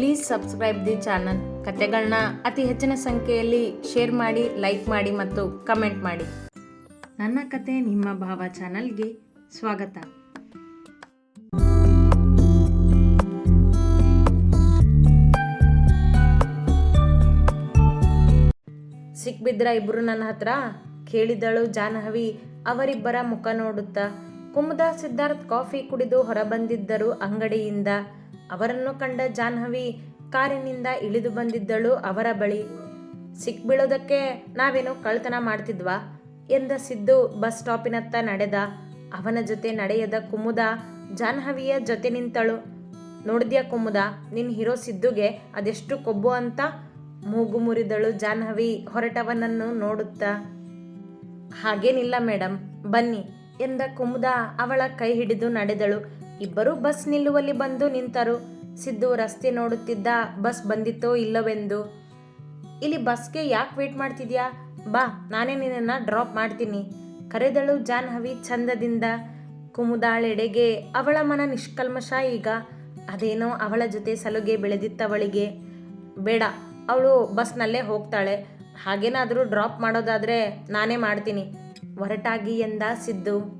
Please subscribe the channel ಕತೆಗಳನ್ನ ಅತಿ ಹೆಚ್ಚಿನ ಸಂಖ್ಯೆಯಲ್ಲಿ ಶೇರ್ ಮಾಡಿ ಲೈಕ್ ಮಾಡಿ ಮತ್ತು ಕಮೆಂಟ್ ಮಾಡಿ. ನನ್ನ ಕತೆ ನಿಮ್ಮ ಭಾವ ಚಾನಲ್ಗೆ ಸ್ವಾಗತ. ಸಿಕ್ಬಿದ್ರ ಇಬ್ರು ನನ್ನ ಹತ್ರ ಕೇಳಿದಳು ಜಾಹ್ನವಿ. ಅವರಿಬ್ಬರ ಮುಖ ನೋಡುತ್ತಾ ಕುಮುದ ಸಿದ್ಧಾರ್ಥ್ ಕಾಫಿ ಕುಡಿದು ಹೊರಬಂದಿದ್ದರು ಅಂಗಡಿಯಿಂದ. ಅವರನ್ನು ಕಂಡ ಜಾಹ್ನವಿ ಕಾರಿನಿಂದ ಇಳಿದು ಬಂದಿದ್ದಳು ಅವರ ಬಳಿ. ಸಿಕ್ಬೀಳೋದಕ್ಕೆ ನಾವೇನು ಕಳ್ತನ ಮಾಡ್ತಿದ್ವಾ? ಎಂದ ಸಿದ್ದು ಬಸ್ ಸ್ಟಾಪಿನತ್ತ ನಡೆದ. ಅವನ ಜೊತೆ ನಡೆಯದ ಕುಮುದ ಜಾಹ್ನವಿಯ ಜೊತೆ ನಿಂತಳು. ನೋಡಿದ್ಯಾ ಕುಮುದ, ನಿನ್ ಹೀರೋ ಸಿದ್ದುಗೆ ಅದೆಷ್ಟು ಕೊಬ್ಬು ಅಂತ? ಮೂಗು ಮುರಿದಳು ಜಾಹ್ನವಿ ಹೊರಟವನನ್ನು ನೋಡುತ್ತಾ. ಹಾಗೇನಿಲ್ಲ ಮೇಡಮ್ ಬನ್ನಿ ಎಂದ ಕುಮುದ ಅವಳ ಕೈ ಹಿಡಿದು ನಡೆದಳು. ಇಬ್ಬರು ಬಸ್ ನಿಲ್ಲುವಲ್ಲಿ ಬಂದು ನಿಂತರು. ಸಿದ್ದು ರಸ್ತೆ ನೋಡುತ್ತಿದ್ದ ಬಸ್ ಬಂದಿತ್ತೋ ಇಲ್ಲವೆಂದು. ಇಲ್ಲಿ ಬಸ್ಗೆ ಯಾಕೆ ವೇಟ್ ಮಾಡ್ತಿದ್ಯಾ? ಬಾ, ನಾನೇ ನಿನ್ನನ್ನು ಡ್ರಾಪ್ ಮಾಡ್ತೀನಿ. ಕರೆದಳು ಜಾಹ್ನವಿ ಚಂದದಿಂದ ಕುಮುದಾಳೆಡೆಗೆ ಅವಳ ಮನ ನಿಷ್ಕಲ್ಮಶ ಈಗ. ಅದೇನೋ ಅವಳ ಜೊತೆ ಸಲುಗೆ ಬೆಳೆದಿತ್ತವಳಿಗೆ. ಬೇಡ, ಅವಳು ಬಸ್ನಲ್ಲೇ ಹೋಗ್ತಾಳೆ. ಹಾಗೇನಾದರೂ ಡ್ರಾಪ್ ಮಾಡೋದಾದರೆ ನಾನೇ ಮಾಡ್ತೀನಿ, ಹೊರಟಾಗಿ ಎಂದ ಸಿದ್ದು.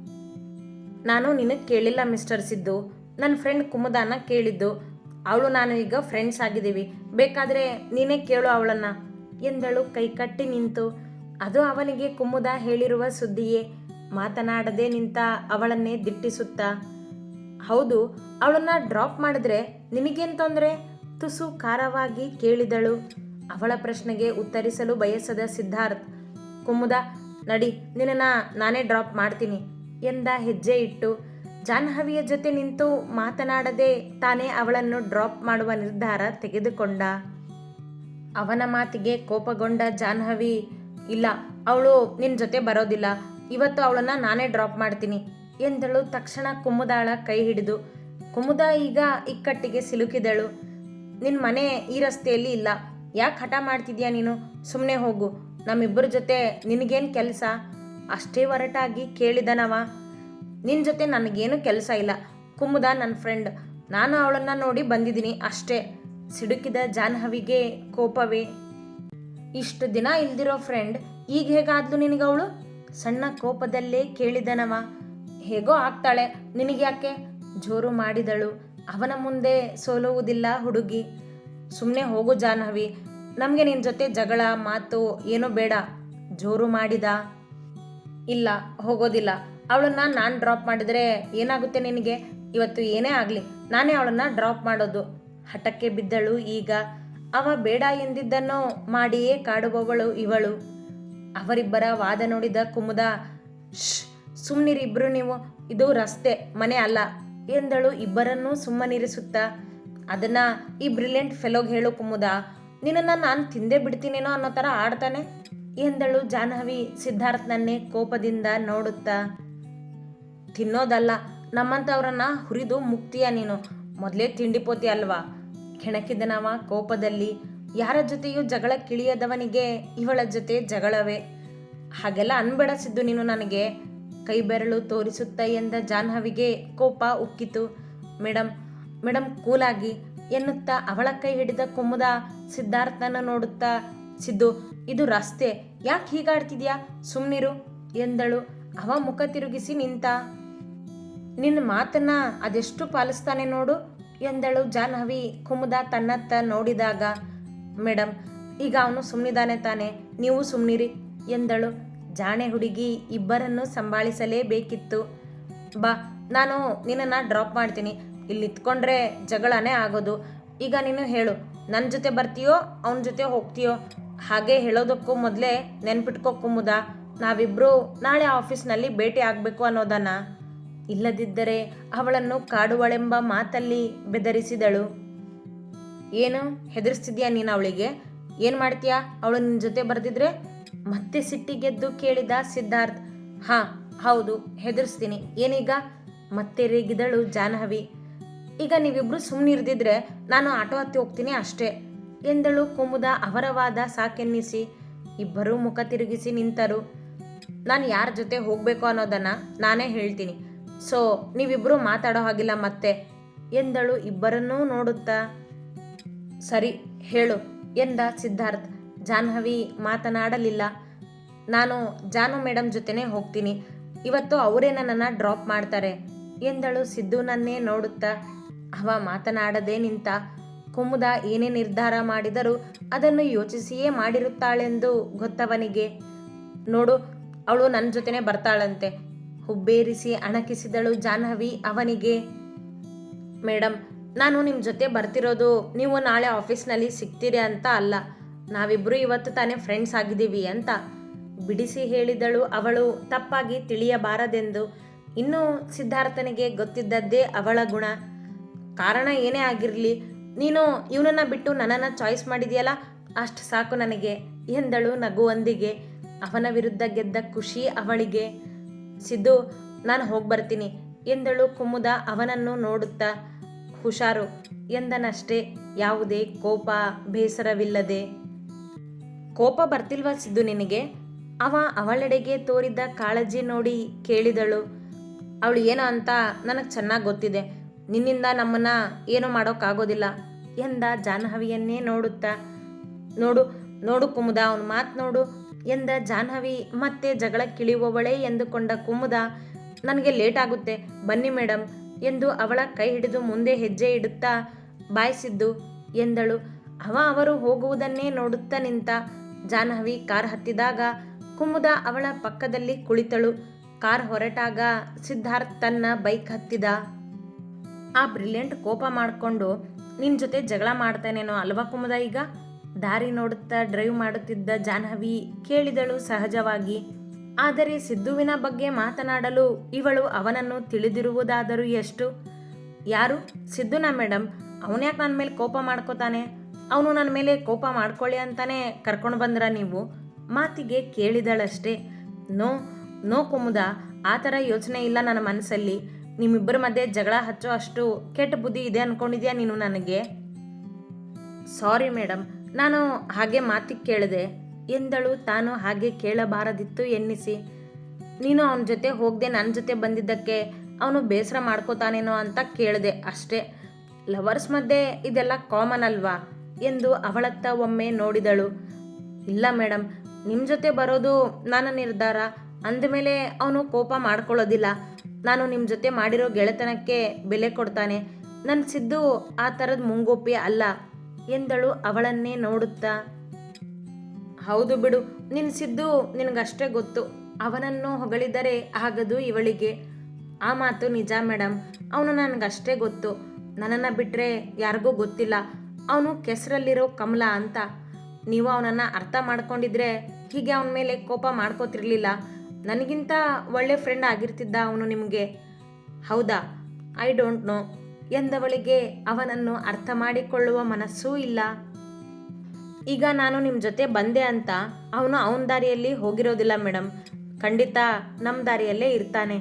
ನಾನು ನಿನಗೆ ಕೇಳಿಲ್ಲ ಮಿಸ್ಟರ್ ಸಿದ್ದು. ನನ್ನ ಫ್ರೆಂಡ್ ಕುಮುದಾನ ಕೇಳಿದ್ದು. ಅವಳು ನಾನು ಈಗ ಫ್ರೆಂಡ್ಸ್ ಆಗಿದ್ದೀವಿ. ಬೇಕಾದರೆ ನೀನೇ ಕೇಳು ಅವಳನ್ನ. ಎಂದಳು ಕೈಕಟ್ಟಿ ನಿಂತು. ಅದು ಅವನಿಗೆ ಕುಮುದ ಹೇಳಿರುವ ಸುದ್ದಿಯೇ. ಮಾತನಾಡದೆ ನಿಂತ ಅವಳನ್ನೇ ದಿಟ್ಟಿಸುತ್ತಾ. ಹೌದು, ಅವಳನ್ನ ಡ್ರಾಪ್ ಮಾಡಿದ್ರೆ ನಿನಗೇನು ತೊಂದರೆ? ತುಸು ಖಾರವಾಗಿ ಕೇಳಿದಳು. ಅವಳ ಪ್ರಶ್ನೆಗೆ ಉತ್ತರಿಸಲು ಬಯಸದ ಸಿದ್ಧಾರ್ಥ್, ಕುಮುದ, ನಡಿ ನಿನ್ನ ನಾನೇ ಡ್ರಾಪ್ ಮಾಡ್ತೀನಿ. ಎಂದ ಹೆಜ್ಜೆ ಇಟ್ಟು ಜಾಹ್ನವಿಯ ಜೊತೆ ನಿಂತು ಮಾತನಾಡದೆ ತಾನೇ ಅವಳನ್ನು ಡ್ರಾಪ್ ಮಾಡುವ ನಿರ್ಧಾರ ತೆಗೆದುಕೊಂಡ. ಅವನ ಮಾತಿಗೆ ಕೋಪಗೊಂಡ ಜಾಹ್ನವಿ, ಇಲ್ಲ, ಅವಳು ನಿನ್ನ ಜೊತೆ ಬರೋದಿಲ್ಲ. ಇವತ್ತು ಅವಳನ್ನ ನಾನೇ ಡ್ರಾಪ್ ಮಾಡ್ತೀನಿ ಎಂದಳು. ತಕ್ಷಣ ಕುಮುದಾಳ ಕೈ ಹಿಡಿದು, ಕುಮುದ ಈಗ ಇಕ್ಕಟ್ಟಿಗೆ ಸಿಲುಕಿದಳು. ನಿನ್ನ ಮನೆ ಈ ರಸ್ತೆಯಲ್ಲಿ ಇಲ್ಲ. ಯಾಕೆ ಹಠ ಮಾಡ್ತಿದ್ಯಾ ನೀನು? ಸುಮ್ಮನೆ ಹೋಗು. ನಮ್ಮಿಬ್ಬರ ಜೊತೆ ನಿನಗೇನು ಕೆಲಸ? ಅಷ್ಟೇ ಒರಟಾಗಿ ಕೇಳಿದನವ. ನಿನ್ನ ಜೊತೆ ನನಗೇನು ಕೆಲಸ ಇಲ್ಲ. ಕುಮುದ ನನ್ನ ಫ್ರೆಂಡ್ ನಾನು ಅವಳನ್ನು ನೋಡಿ ಬಂದಿದ್ದೀನಿ ಅಷ್ಟೇ. ಸಿಡುಕಿದ ಜಾನ್ಹವಿಗೆ ಕೋಪವೇ. ಇಷ್ಟು ದಿನ ಇಲ್ದಿರೋ ಫ್ರೆಂಡ್ ಈಗ ಹೇಗಾದ್ಲು ನಿನಗವಳು? ಸಣ್ಣ ಕೋಪದಲ್ಲೇ ಕೇಳಿದನವ. ಹೇಗೋ ಆಗ್ತಾಳೆ. ನಿನಗ್ಯಾಕೆ? ಜೋರು ಮಾಡಿದಳು. ಅವನ ಮುಂದೆ ಸೋಲುವುದಿಲ್ಲ ಹುಡುಗಿ. ಸುಮ್ಮನೆ ಹೋಗು ಜಾನ್ಹವಿ ನಮಗೆ ನಿನ್ನ ಜೊತೆ ಜಗಳ, ಮಾತು ಏನೋ ಬೇಡ. ಜೋರು ಮಾಡಿದ. ಇಲ್ಲ, ಹೋಗೋದಿಲ್ಲ. ಅವಳನ್ನ ನಾನು ಡ್ರಾಪ್ ಮಾಡಿದರೆ ಏನಾಗುತ್ತೆ ನಿನಗೆ? ಇವತ್ತು ಏನೇ ಆಗಲಿ, ನಾನೇ ಅವಳನ್ನ ಡ್ರಾಪ್ ಮಾಡೋದು. ಹಠಕ್ಕೆ ಬಿದ್ದಳು ಈಗ. ಅವ ಬೇಡ ಎಂದಿದ್ದನ್ನು ಮಾಡಿಯೇ ಕಾಡುವವಳು ಇವಳು. ಅವರಿಬ್ಬರ ವಾದ ನೋಡಿದ ಕುಮುದ ಶ್ ಸುಮ್ಮನಿರಿಬ್ರು ನೀವು. ಇದು ರಸ್ತೆ, ಮನೆ ಅಲ್ಲ, ಎಂದಳು ಇಬ್ಬರನ್ನೂ ಸುಮ್ಮನಿರಿಸುತ್ತಾ. ಅದನ್ನ ಈ ಬ್ರಿಲಿಯಂಟ್ ಫೆಲೋಗ್ ಹೇಳು ಕುಮುದ, ನಿನ್ನನ್ನು ನಾನು ತಿಂದೇ ಬಿಡ್ತೀನೇನೋ ಅನ್ನೋ ಥರ ಆಡ್ತಾನೆ? ಎಂದಳು ಜಾಹ್ನವಿ ಸಿದ್ಧಾರ್ಥನನ್ನೇ ಕೋಪದಿಂದ ನೋಡುತ್ತಾ, ತಿನ್ನೋದಲ್ಲ, ನಮ್ಮಂಥವ್ರನ್ನ ಹುರಿದು ಮುಕ್ತಿಯ ನೀನು? ಮೊದಲೇ ತಿಂಡಿಪೋತಿ ಅಲ್ವಾ? ಕೆಣಕಿದನವ ಕೋಪದಲ್ಲಿ, ಯಾರ ಜೊತೆಯೂ ಜಗಳ ಕಿಳಿಯದವನಿಗೆ ಇವಳ ಜೊತೆ ಜಗಳವೇ? ಹಾಗೆಲ್ಲ ಅನ್ಬೇಡ ಸಿದ್ದು ನೀನು ನನಗೆ. ಕೈ ಬೆರಳು ತೋರಿಸುತ್ತಾ ಎಂದ ಜಾಹ್ನವಿಗೆ ಕೋಪ ಉಕ್ಕಿತು. ಮೇಡಮ್ ಮೇಡಮ್ ಕೂಲಾಗಿ, ಎನ್ನುತ್ತಾ ಅವಳ ಕೈ ಹಿಡಿದ ಕುಮುದ ಸಿದ್ಧಾರ್ಥನ ನೋಡುತ್ತಾ, ಸಿದ್ದು ಇದು ರಸ್ತೆ. ಯಾಕೆ ಹೀಗಾಡ್ತಿದ್ಯಾ? ಸುಮ್ಮನಿರು ಎಂದಳು. ಅವ ಮುಖ ತಿರುಗಿಸಿ ನಿಂತ. ನಿನ್ನ ಮಾತನ್ನ ಅದೆಷ್ಟು ಪಾಲಿಸ್ತಾನೆ ನೋಡು, ಎಂದಳು ಜಾಹ್ನವಿ ಕುಮುದ ತನ್ನತ್ತ ನೋಡಿದಾಗ. ಮೇಡಮ್ ಈಗ ಅವನು ಸುಮ್ಮನಿದ್ದಾನೆ ತಾನೆ, ನೀವು ಸುಮ್ಮನಿರಿ ಎಂದಳು. ಜಾಣೆ ಹುಡುಗಿ ಇಬ್ಬರನ್ನು ಸಂಭಾಳಿಸಲೇಬೇಕಿತ್ತು. ಬಾ, ನಾನು ನಿನ್ನನ್ನು ಡ್ರಾಪ್ ಮಾಡ್ತೀನಿ. ಇಲ್ಲಿ ಇತ್ಕೊಂಡ್ರೆ ಜಗಳನೇ ಆಗೋದು. ಈಗ ನೀನು ಹೇಳು ನನ್ನ ಜೊತೆ ಬರ್ತೀಯೋ, ಅವನ ಜೊತೆ ಹೋಗ್ತೀಯೋ? ಹಾಗೆ ಹೇಳೋದಕ್ಕೂ ಮೊದಲೇ ನೆನ್ಪಿಟ್ಕೋ ಕುಮುದ ನಾವಿಬ್ಬರು ನಾಳೆ ಆಫೀಸ್ನಲ್ಲಿ ಭೇಟಿ ಆಗಬೇಕು ಅನ್ನೋದನ್ನ. ಇಲ್ಲದಿದ್ದರೆ ಅವಳನ್ನು ಕಾಡುವಳೆಂಬ ಮಾತಲ್ಲಿ ಬೆದರಿಸಿದಳು. ಏನು, ಹೆದರಿಸ್ತಿದ್ಯಾ ನೀನು ಅವಳಿಗೆ? ಏನು ಮಾಡ್ತೀಯಾ? ಅವಳು ನಿನ್ನ ಜೊತೆ ಬರೆದಿದ್ರೆ? ಮತ್ತೆ ಸಿಟ್ಟಿಗೆದ್ದು ಕೇಳಿದ ಸಿದ್ಧಾರ್ಥ್, ಹಾಂ, ಹೌದು, ಹೆದರಿಸ್ತೀನಿ. ಏನೀಗ? ಮತ್ತೆ ರೇಗಿದಳು ಜಾಹ್ನವಿ, ಈಗ ನೀವಿಬ್ರು ಸುಮ್ಮನಿರ್ದಿದ್ರೆ ನಾನು ಆಟೋ ಹತ್ತಿ ಹೋಗ್ತೀನಿ ಅಷ್ಟೇ. ಎಂದಳು ಕುಮುದ ಅವರವಾದ ಸಾಕೆನ್ನಿಸಿ. ಇಬ್ಬರೂ ಮುಖ ತಿರುಗಿಸಿ ನಿಂತರು. ನಾನು ಯಾರ ಜೊತೆ ಹೋಗಬೇಕು ಅನ್ನೋದನ್ನು ನಾನೇ ಹೇಳ್ತೀನಿ. ಸೊ ನೀವಿಬ್ಬರು ಮಾತಾಡೋ ಹಾಗಿಲ್ಲ ಮತ್ತೆ, ಎಂದಳು ಇಬ್ಬರನ್ನೂ ನೋಡುತ್ತಾ. ಸರಿ, ಹೇಳು, ಎಂದ ಸಿದ್ಧಾರ್ಥ್. ಜಾಹ್ನವಿ ಮಾತನಾಡಲಿಲ್ಲ. ನಾನು ಜಾನು ಮೇಡಮ್ ಜೊತೆನೇ ಹೋಗ್ತೀನಿ. ಇವತ್ತು ಅವರೇ ನನ್ನನ್ನು ಡ್ರಾಪ್ ಮಾಡ್ತಾರೆ, ಎಂದಳು ಸಿದ್ದುನನ್ನೇ ನೋಡುತ್ತಾ. ಅವ ಮಾತನಾಡದೆ ನಿಂತ ಕುಮುದ ಏನೇ ನಿರ್ಧಾರ ಮಾಡಿದರೂ ಅದನ್ನು ಯೋಚಿಸಿಯೇ ಮಾಡಿರುತ್ತಾಳೆಂದು ಗೊತ್ತವನಿಗೆ. ನೋಡು, ಅವಳು ನನ್ನ ಜೊತೆನೆ ಬರ್ತಾಳಂತೆ. ಹುಬ್ಬೇರಿಸಿ ಅಣಕಿಸಿದಳು ಜಾಹ್ನವಿ ಅವನಿಗೆ. ಮೇಡಮ್ ನಾನು ನಿಮ್ಮ ಜೊತೆ ಬರ್ತಿರೋದು ನೀವು ನಾಳೆ ಆಫೀಸ್ನಲ್ಲಿ ಸಿಗ್ತೀರಿ ಅಂತ ಅಲ್ಲ. ನಾವಿಬ್ಬರು ಇವತ್ತು ತಾನೇ ಫ್ರೆಂಡ್ಸ್ ಆಗಿದ್ದೀವಿ ಅಂತ ಬಿಡಿಸಿ ಹೇಳಿದಳು ಅವಳು. ತಪ್ಪಾಗಿ ತಿಳಿಯಬಾರದೆಂದು. ಇನ್ನು ಸಿದ್ಧಾರ್ಥನಿಗೆ ಗೊತ್ತಿದ್ದದ್ದೇ ಅವಳ ಗುಣ. ಕಾರಣ ಏನೇ ಆಗಿರಲಿ ನೀನು ಇವನನ್ನ ಬಿಟ್ಟು ನನ್ನನ್ನು ಚಾಯ್ಸ್ ಮಾಡಿದೆಯಲ್ಲ, ಅಷ್ಟು ಸಾಕು ನನಗೆ. ಎಂದಳು ನಗುವೊಂದಿಗೆ. ಅವನ ವಿರುದ್ಧ ಗೆದ್ದ ಖುಷಿ ಅವಳಿಗೆ. ಸಿದ್ದು, ನಾನು ಹೋಗಿ ಬರ್ತೀನಿ ಎಂದಳು ಕುಮುದ ಅವನನ್ನು ನೋಡುತ್ತಾ. ಹುಷಾರು, ಎಂದನಷ್ಟೇ, ಯಾವುದೇ ಕೋಪ, ಬೇಸರವಿಲ್ಲದೆ. ಕೋಪ ಬರ್ತಿಲ್ವಾ ಸಿದ್ದು ನಿನಗೆ? ಅವ ಅವಳೆಡೆಗೆ ತೋರಿದ್ದ ಕಾಳಜಿ ನೋಡಿ ಕೇಳಿದಳು. ಅವಳು ಏನೋ ಅಂತ ನನಗೆ ಚೆನ್ನಾಗಿ ಗೊತ್ತಿದೆ. ನಿನ್ನಿಂದ ನಮ್ಮನ್ನ ಏನೂ ಮಾಡೋಕ್ಕಾಗೋದಿಲ್ಲ ಎಂದ ಜಾಹ್ನವಿಯನ್ನೇ ನೋಡುತ್ತಾ. ನೋಡು ನೋಡು ಕುಮುದ, ಅವನ ಮಾತು ನೋಡು ಎಂದ ಜಾಹ್ನವಿ, ಮತ್ತೆ ಜಗಳಕ್ಕಿಳಿಯುವವಳೇ ಎಂದುಕೊಂಡ ಕುಮುದ, ನನಗೆ ಲೇಟ್ ಆಗುತ್ತೆ, ಬನ್ನಿ ಮೇಡಮ್ ಎಂದು ಅವಳ ಕೈ ಹಿಡಿದು ಮುಂದೆ ಹೆಜ್ಜೆ ಇಡುತ್ತಾ ಬಾಯಿಸಿದ್ದು ಎಂದಳು. ಅವ ಅವರು ಹೋಗುವುದನ್ನೇ ನೋಡುತ್ತಾ ನಿಂತ ಜಾಹ್ನವಿ ಕಾರ್ ಹತ್ತಿದಾಗ ಕುಮುದ ಅವಳ ಪಕ್ಕದಲ್ಲಿ ಕುಳಿತಳು. ಕಾರ್ ಹೊರಟಾಗ ಸಿದ್ಧಾರ್ಥ್ ತನ್ನ ಬೈಕ್ ಹತ್ತಿದ. ಆ ಬ್ರಿಲಿಯಂಟ್ ಕೋಪ ಮಾಡಿಕೊಂಡು ನಿನ್ನ ಜೊತೆ ಜಗಳ ಮಾಡ್ತಾನೇನೋ ಅಲ್ವಾ ಕುಮುದ ಈಗ? ದಾರಿ ನೋಡುತ್ತಾ ಡ್ರೈವ್ ಮಾಡುತ್ತಿದ್ದ ಜಾಹ್ನವಿ ಕೇಳಿದಳು ಸಹಜವಾಗಿ. ಆದರೆ ಸಿದ್ದುವಿನ ಬಗ್ಗೆ ಮಾತನಾಡಲು ಇವಳು ಅವನನ್ನು ತಿಳಿದಿರುವುದಾದರೂ ಎಷ್ಟು? ಯಾರು? ಸಿದ್ದುನ ಮೇಡಮ್ ಅವನ್ಯಾಕೆ ನನ್ನ ಮೇಲೆ ಕೋಪ ಮಾಡ್ಕೋತಾನೆ? ಅವನು ನನ್ನ ಮೇಲೆ ಕೋಪ ಮಾಡ್ಕೊಳ್ಳಿ ಅಂತಾನೆ ಕರ್ಕೊಂಡು ಬಂದ್ರ ನೀವು? ಮಾತಿಗೆ ಕೇಳಿದಳಷ್ಟೇ. No no Kumuda. ಆ ಥರ ಯೋಚನೆ ಇಲ್ಲ ನನ್ನ ಮನಸ್ಸಲ್ಲಿ. ನಿಮ್ಮಿಬ್ಬರ ಮಧ್ಯೆ ಜಗಳ ಹಚ್ಚೋ ಅಷ್ಟು ಕೆಟ್ಟ ಬುದ್ಧಿ ಇದೆ ಅಂದ್ಕೊಂಡಿದ್ಯಾ ನೀನು ನನಗೆ? ಸಾರಿ ಮೇಡಮ್ ನಾನು ಹಾಗೆ ಮಾತಿಗೆ ಕೇಳಿದೆ. ಎಂದಳು, ತಾನು ಹಾಗೆ ಕೇಳಬಾರದಿತ್ತು ಎನ್ನಿಸಿ. ನೀನು ಅವನ ಜೊತೆ ಹೋಗದೆ ನನ್ನ ಜೊತೆ ಬಂದಿದ್ದಕ್ಕೆ ಅವನು ಬೇಸರ ಮಾಡ್ಕೋತಾನೇನೋ ಅಂತ ಕೇಳಿದೆ ಅಷ್ಟೇ. ಲವರ್ಸ್ ಮಧ್ಯೆ ಇದೆಲ್ಲ ಕಾಮನ್ ಅಲ್ವಾ? ಎಂದು ಅವಳತ್ತ ಒಮ್ಮೆ ನೋಡಿದಳು. ಇಲ್ಲ ಮೇಡಮ್ ನಿಮ್ಮ ಜೊತೆ ಬರೋದು ನನ್ನ ನಿರ್ಧಾರ. ಅಂದಮೇಲೆ ಅವನು ಕೋಪ ಮಾಡ್ಕೊಳ್ಳೋದಿಲ್ಲ. ನಾನು ನಿಮ್ಮ ಜೊತೆ ಮಾಡಿರೋ ಗೆಳೆತನಕ್ಕೆ ಬೆಲೆ ಕೊಡ್ತಾನೆ. ನನ್ನ ಸಿದ್ದು ಆ ಥರದ ಮುಂಗೋಪಿ ಅಲ್ಲ. ಎಂದಳು ಅವಳನ್ನೇ ನೋಡುತ್ತಾ. ಹೌದು ಬಿಡು ನಿನ್ನ ಸಿದ್ದು ನಿನಗಷ್ಟೇ ಗೊತ್ತು. ಅವನನ್ನು ಹೊಗಳಿದರೆ ಆಗದು ಇವಳಿಗೆ. ಆ ಮಾತು ನಿಜ ಮೇಡಮ್ ಅವನು ನನಗಷ್ಟೇ ಗೊತ್ತು. ನನ್ನನ್ನು ಬಿಟ್ಟರೆ ಯಾರಿಗೂ ಗೊತ್ತಿಲ್ಲ. ಅವನು ಕೆಸರಲ್ಲಿರೋ ಕಮಲ ಅಂತ. ನೀವು ಅವನನ್ನು ಅರ್ಥ ಮಾಡ್ಕೊಂಡಿದ್ರೆ ಹೀಗೆ ಅವನ ಮೇಲೆ ಕೋಪ ಮಾಡ್ಕೋತಿರ್ಲಿಲ್ಲ. ನನಗಿಂತ ಒಳ್ಳೆ ಫ್ರೆಂಡ್ ಆಗಿರ್ತಿದ್ದ ಅವನು ನಿಮಗೆ? ಹೌದಾ? ಐ ಡೋಂಟ್ ನೋ ಎಂದವಳಿಗೆ ಅವನನ್ನು ಅರ್ಥ ಮಾಡಿಕೊಳ್ಳುವ ಮನಸ್ಸೂ ಇಲ್ಲ. ಈಗ ನಾನು ನಿಮ್ಮ ಜೊತೆ ಬಂದೆ ಅಂತ ಅವನು ಅವನ ದಾರಿಯಲ್ಲಿ ಹೋಗಿರೋದಿಲ್ಲ ಮೇಡಮ್ ಖಂಡಿತ ನಮ್ಮ ದಾರಿಯಲ್ಲೇ ಇರ್ತಾನೆ.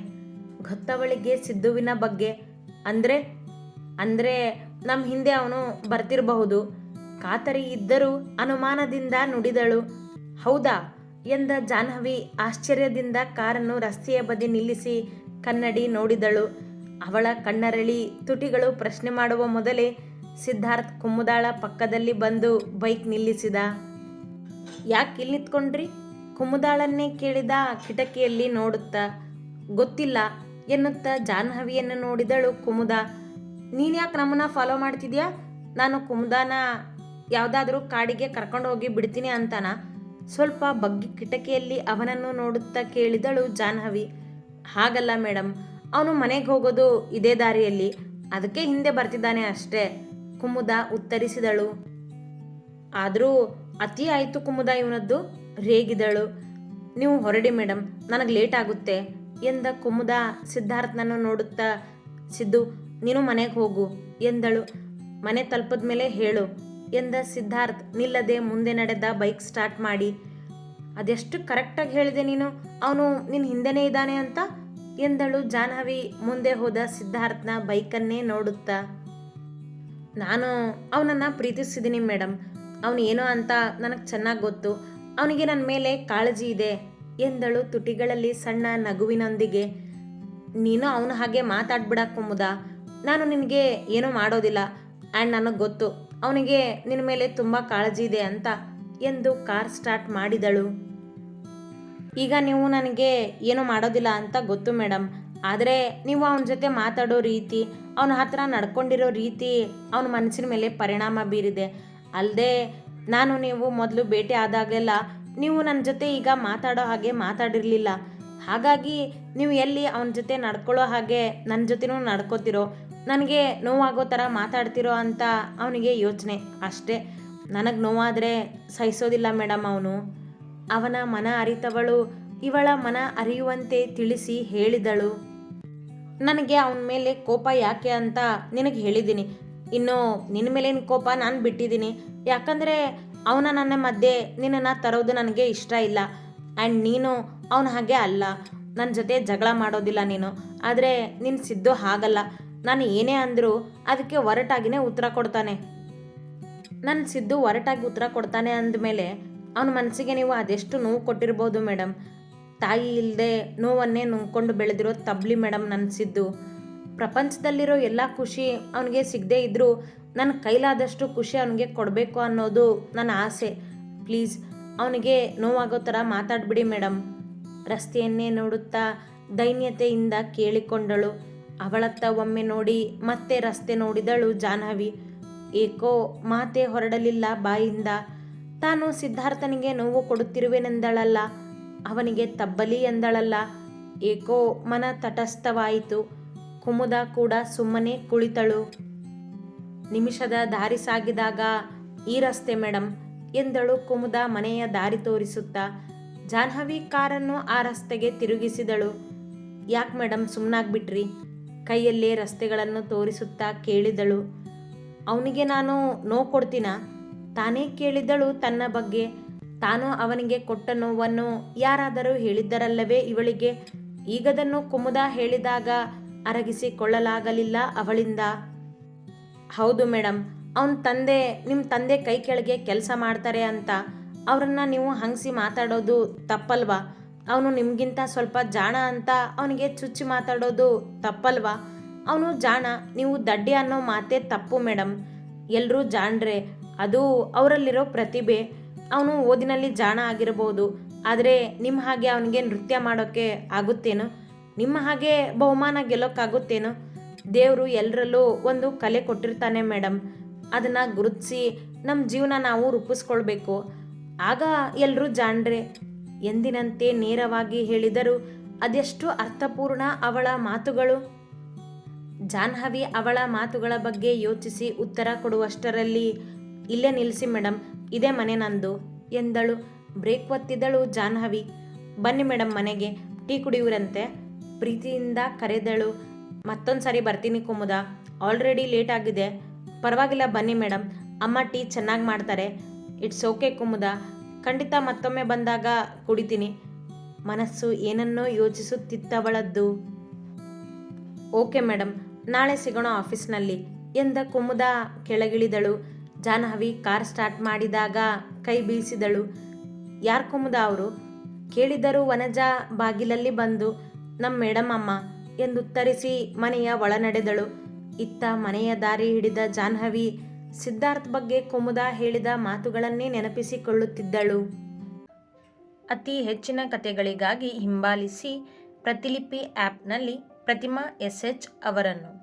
ಗೊತ್ತವಳಿಗೆ ಸಿದ್ಧುವಿನ ಬಗ್ಗೆ. ಅಂದರೆ? ಅಂದರೆ ನಮ್ಮ ಹಿಂದೆ ಅವನು ಬರ್ತಿರಬಹುದು. ಕಾತರಿ ಇದ್ದರೂ ಅನುಮಾನದಿಂದ ನುಡಿದಳು. ಹೌದಾ? ಎಂದ ಜಾಹ್ನವಿ ಆಶ್ಚರ್ಯದಿಂದ ಕಾರನ್ನು ರಸ್ತೆಯ ಬದಿ ನಿಲ್ಲಿಸಿ ಕನ್ನಡಿ ನೋಡಿದಳು. ಅವಳ ಕಣ್ಣರಳಿ ತುಟಿಗಳು ಪ್ರಶ್ನೆ ಮಾಡುವ ಮೊದಲೇ ಸಿದ್ಧಾರ್ಥ್ ಕುಮ್ಮುದಾಳ ಪಕ್ಕದಲ್ಲಿ ಬಂದು ಬೈಕ್ ನಿಲ್ಲಿಸಿದ. ಯಾಕೆ ಇಲ್ಲಿ ನಿಂತ್ಕೊಂಡ್ರಿ? ಕುಮುದಾಳನ್ನೇ ಕೇಳಿದ ಕಿಟಕಿಯಲ್ಲಿ ನೋಡುತ್ತಾ. ಗೊತ್ತಿಲ್ಲ ಎನ್ನುತ್ತಾ ಜಾಹ್ನವಿಯನ್ನು ನೋಡಿದಳು ಕುಮುದ ನೀನು ಯಾಕೆ ನಮ್ಮನ್ನ ಫಾಲೋ ಮಾಡ್ತಿದ್ಯಾ? ನಾನು ಕುಮುದಾನ ಯಾವುದಾದ್ರೂ ಕಾಡಿಗೆ ಕರ್ಕೊಂಡು ಹೋಗಿ ಬಿಡ್ತೀನಿ ಅಂತಾನ? ಸ್ವಲ್ಪ ಬಗ್ಗಿ ಕಿಟಕಿಯಲ್ಲಿ ಅವನನ್ನು ನೋಡುತ್ತಾ ಕೇಳಿದಳು ಜಾಹ್ನವಿ. ಹಾಗಲ್ಲ ಮೇಡಮ್ ಅವನು ಮನೆಗೆ ಹೋಗೋದು ಇದೇ ದಾರಿಯಲ್ಲಿ, ಅದಕ್ಕೆ ಹಿಂದೆ ಬರ್ತಿದ್ದಾನೆ ಅಷ್ಟೇ, ಕುಮುದ ಉತ್ತರಿಸಿದಳು. ಆದರೂ ಅತಿ ಆಯಿತು ಕುಮುದ ಇವನದ್ದು, ರೇಗಿದಳು. ನೀವು ಹೊರಡಿ ಮೇಡಮ್ ನನಗೆ ಲೇಟ್ ಆಗುತ್ತೆ ಎಂದ ಕುಮುದ ಸಿದ್ಧಾರ್ಥನನ್ನು ನೋಡುತ್ತಾ, ಸಿದ್ದು, ನೀನು ಮನೆಗೆ ಹೋಗು ಎಂದಳು. ಮನೆ ತಲುಪಿದ ಮೇಲೆ ಹೇಳು ಎಂದ ಸಿದ್ಧಾರ್ಥ್, ನಿಲ್ಲದೆ ಮುಂದೆ ನಡೆದ ಬೈಕ್ ಸ್ಟಾರ್ಟ್ ಮಾಡಿ. ಅದೆಷ್ಟು ಕರೆಕ್ಟಾಗಿ ಹೇಳಿದೆ ನೀನು? ಅವನು ನಿನ್ನ ಹಿಂದೆನೇ ಇದ್ದಾನೆ ಅಂತ? ಎಂದಳು ಜಾಹ್ನವಿ ಮುಂದೆ ಹೋದ ಸಿದ್ಧಾರ್ಥನ ಬೈಕನ್ನೇ ನೋಡುತ್ತಾ. ನಾನು ಅವನನ್ನು ಪ್ರೀತಿಸಿದ್ದೀನಿ ಮೇಡಮ್ ಅವನು ಏನೋ ಅಂತ ನನಗೆ ಚೆನ್ನಾಗಿ ಗೊತ್ತು. ಅವನಿಗೆ ನನ್ನ ಮೇಲೆ ಕಾಳಜಿ ಇದೆ ಎಂದಳು ತುಟಿಗಳಲ್ಲಿ ಸಣ್ಣ ನಗುವಿನೊಂದಿಗೆ. ನೀನು ಅವನ ಹಾಗೆ ಮಾತಾಡ್ಬಿಡಕ್ಕುಂಬುದ ನಾನು ನಿನಗೆ ಏನೂ ಮಾಡೋದಿಲ್ಲ. ಆ್ಯಂಡ್ ನನಗೆ ಗೊತ್ತು. ಅವನಿಗೆ ನಿನ್ನ ಮೇಲೆ ತುಂಬ ಕಾಳಜಿ ಇದೆ ಅಂತ ಎಂದು ಕಾರ್ ಸ್ಟಾರ್ಟ್ ಮಾಡಿದಳು. ಈಗ ನೀವು ನನಗೆ ಏನು ಮಾಡೋದಿಲ್ಲ ಅಂತ ಗೊತ್ತು ಮೇಡಮ್ ಆದರೆ ನೀವು ಅವನ ಜೊತೆ ಮಾತಾಡೋ ರೀತಿ, ಅವನ ಹತ್ರ ನಡ್ಕೊಂಡಿರೋ ರೀತಿ ಅವನ ಮನಸ್ಸಿನ ಮೇಲೆ ಪರಿಣಾಮ ಬೀರಿದೆ. ಅಲ್ಲದೆ ನಾನು ನೀವು ಮೊದಲು ಭೇಟಿ ಆದಾಗೆಲ್ಲ ನೀವು ನನ್ನ ಜೊತೆ ಈಗ ಮಾತಾಡೋ ಹಾಗೆ ಮಾತಾಡಿರಲಿಲ್ಲ. ಹಾಗಾಗಿ ನೀವು ಎಲ್ಲಿ ಅವನ ಜೊತೆ ನಡ್ಕೊಳ್ಳೋ ಹಾಗೆ ನನ್ನ ಜೊತೆನೂ ನಡ್ಕೋತಿರೋ ನನಗೆ ನೋವಾಗೋ ಥರ ಮಾತಾಡ್ತಿರೋ ಅಂತ ಅವನಿಗೆ ಯೋಚನೆ. ಅಷ್ಟೇ. ನನಗೆ ನೋವಾದರೆ ಸಹಿಸೋದಿಲ್ಲ ಮೇಡಮ್ ಅವನು. ಅವನ ಮನ ಅರಿತವಳು. ಇವಳ ಮನ ಅರಿಯುವಂತೆ ತಿಳಿಸಿ ಹೇಳಿದಳು. ನನಗೆ ಅವನ ಮೇಲೆ ಕೋಪ ಯಾಕೆ ಅಂತ ನಿನಗೆ ಹೇಳಿದ್ದೀನಿ. ಇನ್ನು ನಿನ್ನ ಮೇಲಿನ ಕೋಪ ನಾನು ಬಿಟ್ಟಿದ್ದೀನಿ. ಯಾಕಂದರೆ ಅವನ ನನ್ನ ಮಧ್ಯೆ ನಿನ್ನನ್ನು ತರೋದು ನನಗೆ ಇಷ್ಟ ಇಲ್ಲ. ಆ್ಯಂಡ್ ನೀನು ಅವನ ಹಾಗೆ ಅಲ್ಲ. ನನ್ನ ಜೊತೆ ಜಗಳ ಮಾಡೋದಿಲ್ಲ ನೀನು. ಆದರೆ ನಿನ್ನ ಸಿದ್ದು ಹಾಗಲ್ಲ. ನಾನು ಏನೇ ಅಂದರೂ ಅದಕ್ಕೆ ಒರಟಾಗಿನೇ ಉತ್ತರ ಕೊಡ್ತಾನೆ. ನನ್ನ ಸಿದ್ದು ಒರಟಾಗಿ ಉತ್ತರ ಕೊಡ್ತಾನೆ ಅಂದಮೇಲೆ ಅವನ ಮನಸ್ಸಿಗೆ ನೀವು ಅದೆಷ್ಟು ನೋವು ಕೊಟ್ಟಿರ್ಬೋದು ಮೇಡಮ್ ತಾಯಿ ಇಲ್ಲದೆ ನೋವನ್ನೇ ನುಂಗ್ಕೊಂಡು ಬೆಳೆದಿರೋ ತಬ್ಲಿ ಮೇಡಮ್ ನನ್ನ ಸಿದ್ದು. ಪ್ರಪಂಚದಲ್ಲಿರೋ ಎಲ್ಲ ಖುಷಿ ಅವನಿಗೆ ಸಿಗದೇ ಇದ್ದರೂ ನನ್ನ ಕೈಲಾದಷ್ಟು ಖುಷಿ ಅವನಿಗೆ ಕೊಡಬೇಕು ಅನ್ನೋದು ನನ್ನ ಆಸೆ. ಪ್ಲೀಸ್ ಅವನಿಗೆ ನೋವಾಗೋ ಥರ ಮಾತಾಡ್ಬಿಡಿ ಮೇಡಮ್ ರಸ್ತೆಯನ್ನೇ ನೋಡುತ್ತಾ ದೈನ್ಯತೆಯಿಂದ ಕೇಳಿಕೊಂಡಳು. ಅವಳತ್ತ ಒಮ್ಮೆ ನೋಡಿ ಮತ್ತೆ ರಸ್ತೆ ನೋಡಿದಳು ಜಾಹ್ನವಿ. ಏಕೋ, ಮಾತೆ ಹೊರಡಲಿಲ್ಲ ಬಾಯಿಂದ. ತಾನು ಸಿದ್ಧಾರ್ಥನಿಗೆ ನೋವು ಕೊಡುತ್ತಿರುವೆನೆಂದಳಲ್ಲ, ಅವನಿಗೆ ತಬ್ಬಲಿ ಎಂದಳಲ್ಲ. ಏಕೋ, ಮನ ತಟಸ್ಥವಾಯಿತು. ಕುಮುದ ಕೂಡ ಸುಮ್ಮನೆ ಕುಳಿತಳು. ನಿಮಿಷದ ದಾರಿ ಸಾಗಿದಾಗ, ಈ ರಸ್ತೆ ಮೇಡಮ್ ಎಂದಳು ಕುಮುದ ಮನೆಯ ದಾರಿ ತೋರಿಸುತ್ತಾ. ಜಾಹ್ನವಿ ಕಾರನ್ನು ಆ ರಸ್ತೆಗೆ ತಿರುಗಿಸಿದಳು. ಯಾಕೆ ಮೇಡಮ್ ಸುಮ್ಮನಾಗ್ಬಿಟ್ರಿ ಕೈಯಲ್ಲೇ ರಸ್ತೆಗಳನ್ನು ತೋರಿಸುತ್ತಾ ಕೇಳಿದಳು. ಅವನಿಗೆ ನಾನು ನೋವು ಕೊಡ್ತೀನ? ತಾನೇ ಕೇಳಿದಳು ತನ್ನ ಬಗ್ಗೆ. ತಾನು ಅವನಿಗೆ ಕೊಟ್ಟ ನೋವನ್ನು ಯಾರಾದರೂ ಹೇಳಿದ್ದರಲ್ಲವೇ ಇವಳಿಗೆ. ಈಗದನ್ನು ಕುಮುದ ಹೇಳಿದಾಗ ಅರಗಿಸಿಕೊಳ್ಳಲಾಗಲಿಲ್ಲ ಅವಳಿಂದ. ಹೌದು ಮೇಡಮ್ ಅವನ ತಂದೆ ನಿಮ್ಮ ತಂದೆ ಕೈ ಕೆಳಗೆ ಕೆಲಸ ಮಾಡ್ತಾರೆ ಅಂತ. ಅವರನ್ನು ನೀವು ಹಂಗಿಸಿ ಮಾತಾಡೋದು ತಪ್ಪಲ್ವಾ? ಅವನು ನಿಮಗಿಂತ ಸ್ವಲ್ಪ ಜಾಣ ಅಂತ ಅವನಿಗೆ ಚುಚ್ಚಿ ಮಾತಾಡೋದು ತಪ್ಪಲ್ವಾ? ಅವನು ಜಾಣ, ನೀವು ದಡ್ಡಿ ಅನ್ನೋ ಮಾತೇ ತಪ್ಪು ಮೇಡಮ್ ಎಲ್ಲರೂ ಜಾಣ್ರೆ, ಅದು ಅವರಲ್ಲಿರೋ ಪ್ರತಿಭೆ. ಅವನು ಓದಿನಲ್ಲಿ ಜಾಣ ಆಗಿರಬಹುದು ಆದರೆ ನಿಮ್ಮ ಹಾಗೆ ಅವನಿಗೆ ನೃತ್ಯ ಮಾಡೋಕ್ಕೆ ಆಗುತ್ತೇನೋ? ನಿಮ್ಮ ಹಾಗೆ ಬಹುಮಾನ ಗೆಲ್ಲೋಕ್ಕಾಗುತ್ತೇನೋ ದೇವರು ಎಲ್ಲರಲ್ಲೂ ಒಂದು ಕಲೆ ಕೊಟ್ಟಿರ್ತಾನೆ ಮೇಡಮ್ ಅದನ್ನು ಗುರುತಿಸಿ ನಮ್ಮ ಜೀವನ ನಾವು ರೂಪಿಸ್ಕೊಳ್ಬೇಕು. ಆಗ ಎಲ್ಲರೂ ಜಾಣ್ರೆ. ಎಂದಿನಂತೆ ನೇರವಾಗಿ ಹೇಳಿದರು ಅದೆಷ್ಟು ಅರ್ಥಪೂರ್ಣ ಅವಳ ಮಾತುಗಳು? ಜಾನ್ಹವಿ ಅವಳ ಮಾತುಗಳ ಬಗ್ಗೆ ಯೋಚಿಸಿ ಉತ್ತರ ಕೊಡುವಷ್ಟರಲ್ಲಿ, ಇಲ್ಲೇ ನಿಲ್ಲಿಸಿ ಮೇಡಮ್ ಇದೇ ಮನೆ ನಂದು ಎಂದಳು. ಬ್ರೇಕ್ ಒತ್ತಿದಳು ಜಾನ್ಹವಿ ಬನ್ನಿ ಮೇಡಮ್ ಮನೆಗೆ, ಟೀ ಕುಡಿಯುವರಂತೆ. ಪ್ರೀತಿಯಿಂದ ಕರೆದಳು, ಮತ್ತೊಂದು ಸಾರಿ ಬರ್ತೀನಿ ಕುಮುದ, ಆಲ್ರೆಡಿ ಲೇಟ್ ಆಗಿದೆ. ಪರವಾಗಿಲ್ಲ, ಬನ್ನಿ ಮೇಡಮ್ ಅಮ್ಮ ಟೀ ಚೆನ್ನಾಗಿ ಮಾಡ್ತಾರೆ. It's okay Kumuda. ಖಂಡಿತ ಮತ್ತೊಮ್ಮೆ ಬಂದಾಗ ಕುಡಿತೀನಿ. ಮನಸ್ಸು ಏನನ್ನೋ ಯೋಚಿಸುತ್ತಿತ್ತವಳದ್ದು. ಓಕೆ ಮೇಡಮ್ ನಾಳೆ ಸಿಗೋಣ ಆಫೀಸ್ನಲ್ಲಿ ಎಂದ ಕುಮುದ ಕೆಳಗಿಳಿದಳು. ಜಾಹ್ನವಿ ಕಾರ್ ಸ್ಟಾರ್ಟ್ ಮಾಡಿದಾಗ ಕೈ ಬೀಸಿದಳು. ಯಾರು ಕುಮುದ ಅವರು? ಕೇಳಿದರು ವನಜ ಬಾಗಿಲಲ್ಲಿ ಬಂದು ನಮ್ಮ ಮೇಡಮ್ ಅಮ್ಮ ಎಂದುತ್ತರಿಸಿ ಮನೆಯ ಒಳ ನಡೆದಳು ಇತ್ತ ಮನೆಯ ದಾರಿ ಹಿಡಿದ ಜಾಹ್ನವಿ ಸಿದ್ಧಾರ್ಥ್ ಬಗ್ಗೆ ಕುಮುದ ಹೇಳಿದ ಮಾತುಗಳನ್ನೇ ನೆನಪಿಸಿಕೊಳ್ಳುತ್ತಿದ್ದಳು. ಅತಿ ಹೆಚ್ಚಿನ ಕಥೆಗಳಿಗಾಗಿ ಹಿಂಬಾಲಿಸಿ ಪ್ರತಿಲಿಪಿ ಆ್ಯಪ್ನಲ್ಲಿ ಪ್ರತಿಮಾ ಎಸ್ ಎಚ್ ಅವರನ್ನು.